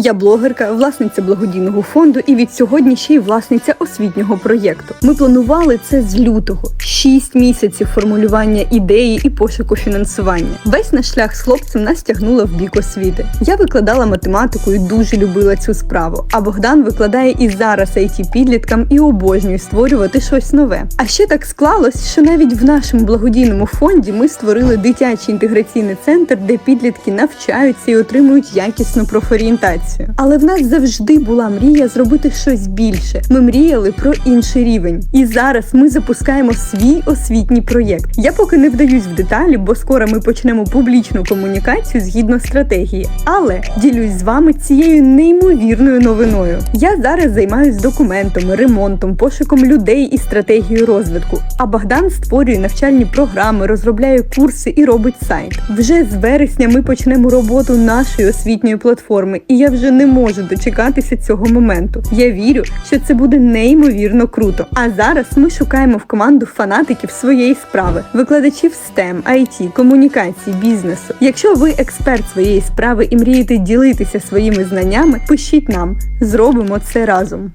Я блогерка, власниця благодійного фонду і від сьогодні ще й власниця освітнього проєкту. Ми планували це з лютого, 6 місяців формулювання ідеї і пошуку фінансування. Весь наш шлях з хлопцем нас тягнуло в бік освіти. Я викладала математику і дуже любила цю справу. А Богдан викладає і зараз it підліткам і обожнює створювати щось нове. А ще так склалось, що навіть в нашому благодійному фонді ми створили дитячий інтеграційний центр, де підлітки навчаються і отримують якісну профорієнтацію. Але в нас завжди була мрія зробити щось більше. Ми мріяли про інший рівень. І зараз ми запускаємо свій освітній проєкт. Я поки не вдаюсь в деталі, бо скоро ми почнемо публічну комунікацію згідно стратегії. Але ділюсь з вами цією неймовірною новиною. Я зараз займаюсь документами, ремонтом, пошуком людей і стратегією розвитку. А Богдан створює навчальні програми, розробляє курси і робить сайт. Вже з вересня ми почнемо роботу нашої освітньої платформи, і я вже не можу дочекатися цього моменту. Я вірю, що це буде неймовірно круто. А зараз ми шукаємо в команду фанатиків своєї справи, викладачів STEM, IT, комунікації, бізнесу. Якщо ви експерт своєї справи і мрієте ділитися своїми знаннями, пишіть нам, зробимо це разом.